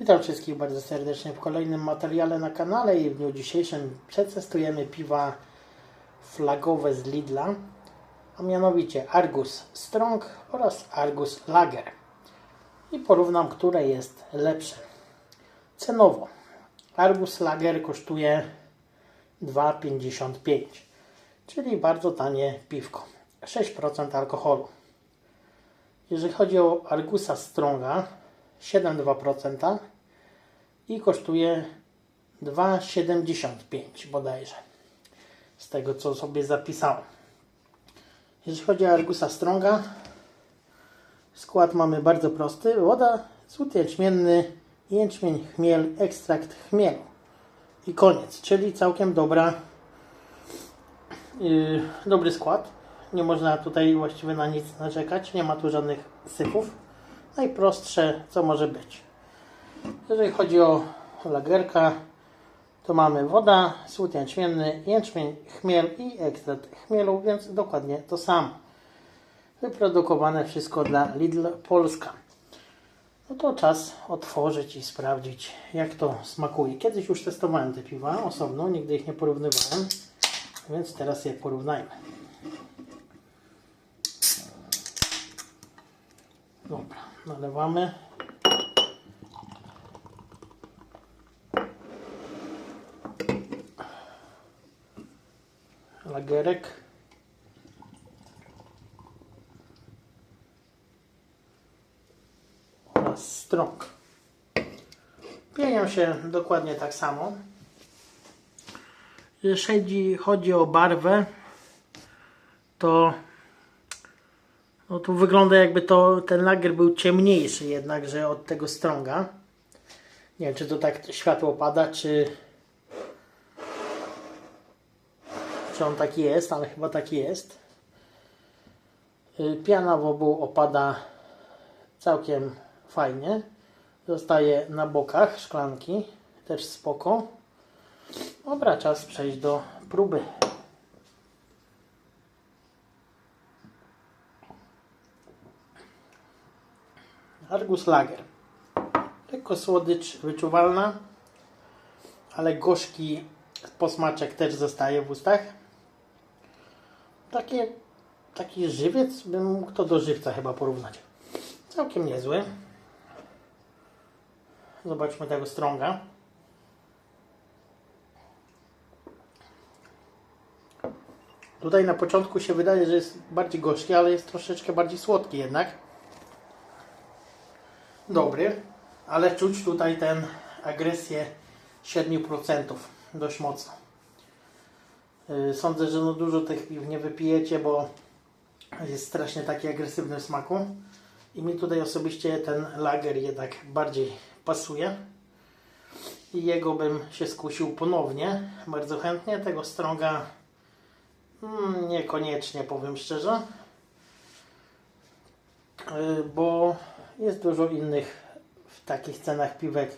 Witam wszystkich bardzo serdecznie w kolejnym materiale na kanale i w dniu dzisiejszym przetestujemy piwa flagowe z Lidla, a mianowicie Argus Strong oraz Argus Lager. I porównam, które jest lepsze. Cenowo Argus Lager kosztuje 2,55, czyli bardzo tanie piwko. 6% alkoholu. Jeżeli chodzi o Argusa Stronga, 7,2% i kosztuje 2,75 bodajże. Z tego co sobie zapisałem. Jeżeli chodzi o Argusa Stronga, skład mamy bardzo prosty. Woda, sód jęczmienny, jęczmień, chmiel, ekstrakt chmielu. I koniec, czyli całkiem dobra, yy, dobry skład. Nie można tutaj właściwie na nic narzekać, nie ma tu żadnych syfów. Najprostsze co może być. Jeżeli chodzi o lagerka, to mamy woda, słód jęczmienny, jęczmień, chmiel i ekstrakt chmielu, więc dokładnie to samo. Wyprodukowane wszystko dla Lidl Polska. No to czas otworzyć i sprawdzić, jak to smakuje. Kiedyś już testowałem te piwa osobno, nigdy ich nie porównywałem, więc teraz je porównajmy. Dobra, nalewamy. Lagerek. Oraz strąg. Pienią się dokładnie tak samo. Jeżeli chodzi o barwę, to no tu wygląda jakby to ten lager był ciemniejszy jednakże od tego strąga. Nie wiem czy to tak światło pada, czy czy on taki jest, ale chyba taki jest. Piana w obu opada całkiem fajnie. Zostaje na bokach szklanki, też spoko. Dobra, czas przejść do próby. Argus Lager. Lekko słodycz wyczuwalna, ale gorzki posmaczek też zostaje w ustach. Takie, taki żywiec bym mógł to do żywca chyba porównać. Całkiem niezły. Zobaczmy tego strąga. Tutaj na początku się wydaje, że jest bardziej gorzki, ale jest troszeczkę bardziej słodki jednak dobry, ale czuć tutaj ten agresję 7% dość mocno. Yy, Sądzę, że no dużo tych piw nie wypijecie, bo jest strasznie taki agresywny w smaku. I mi tutaj osobiście ten lager jednak bardziej pasuje. I jego bym się skusił ponownie, bardzo chętnie. Tego strąga mm, niekoniecznie, powiem szczerze. Yy, Bo jest dużo innych w takich cenach piwek,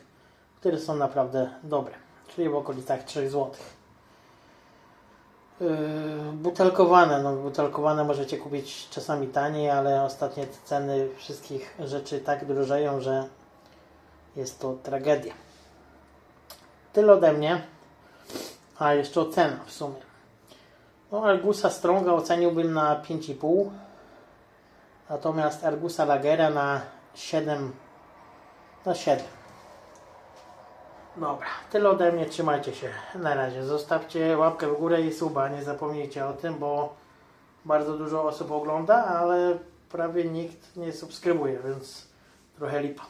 które są naprawdę dobre, czyli w okolicach 3 zł. Yy, butelkowane, no butelkowane możecie kupić czasami taniej, ale ostatnie te ceny wszystkich rzeczy tak drożeją, że jest to tragedia. Tyle ode mnie. A jeszcze ocena w sumie. No, Argusa Stronga oceniłbym na 5,5. Natomiast Argusa Lagera na 7 na 7. Dobra, tyle ode mnie, trzymajcie się. Na razie. Zostawcie łapkę w górę i suba, nie zapomnijcie o tym, bo bardzo dużo osób ogląda, ale prawie nikt nie subskrybuje, więc trochę lipa.